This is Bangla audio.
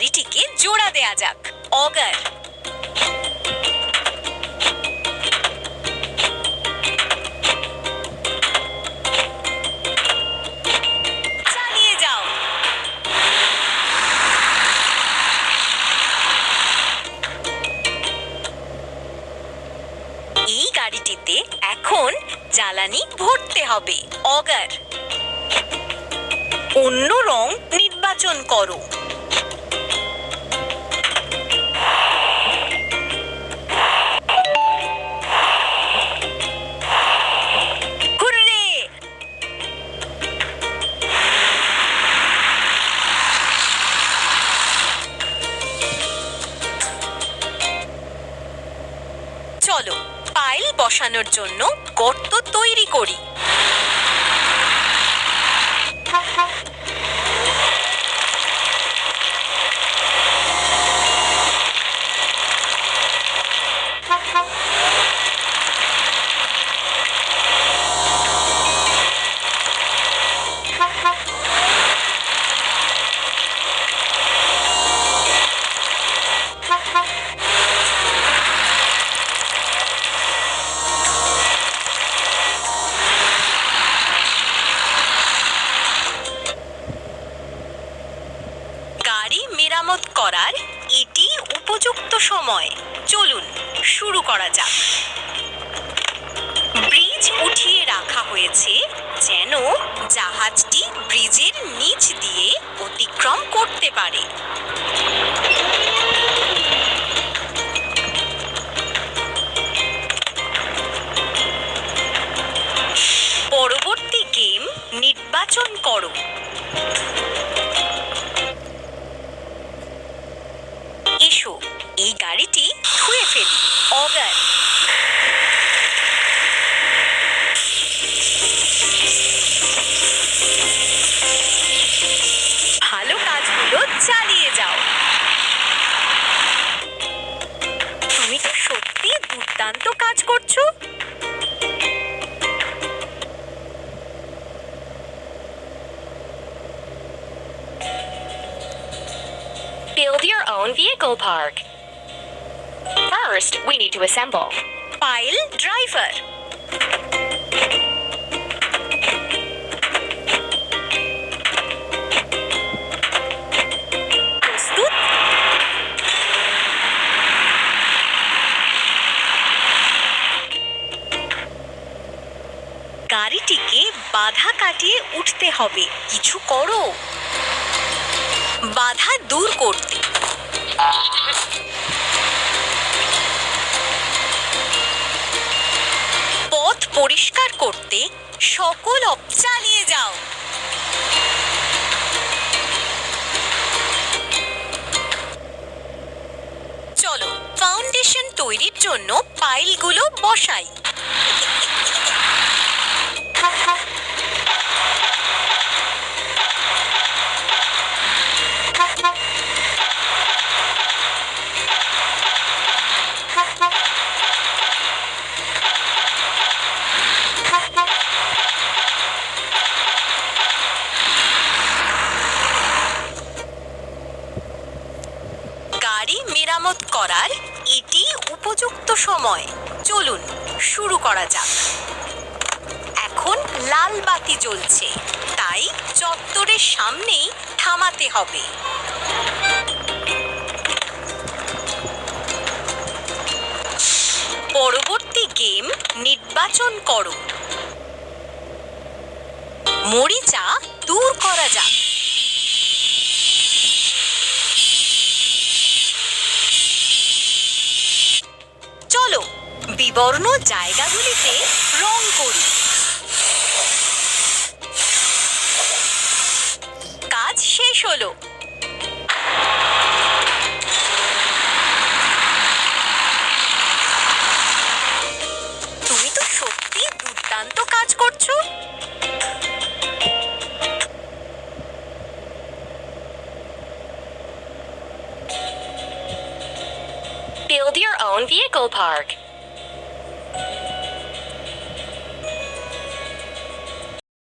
গাড়িটিকে জোড়া দেয়া যাক। অগার। গাড়িটিতে এখন জ্বালানি ভরতে হবে। অগার। অন্য রং নির্বাচন করো। বসানোর জন্য গর্ত তৈরি করি। মেরামত করার এটি উপযুক্ত সময়। চলুন শুরু করা যাক। ব্রিজ উঠিয়ে ভালো কাজগুলো চালিয়ে যাও তুমি তো সত্যি দুর্দান্ত কাজ করছ Build your own vehicle park. First, we need to assemble. Pile driver গাড়িটিকে বাধা কাটিয়ে উঠতে হবে। কিছু করো। বাধা দূর করতে। পথ পরিষ্কার করতে সকল চালিয়ে যাও। চলো ফাউন্ডেশন তৈরির জন্য পাইলগুলো বসাই। উপযুক্ত সময়। চলুন, শুরু করা যাক। এখন লাল বাতি জ্বলছে, তাই চত্বরের সামনেই থামাতে হবে। পরবর্তী গেম নির্বাচন করো। মরিচা চলো বিবর্ণ জায়গাগুলিতে রং করি। কাজ শেষ হলো। build your own vehicle park.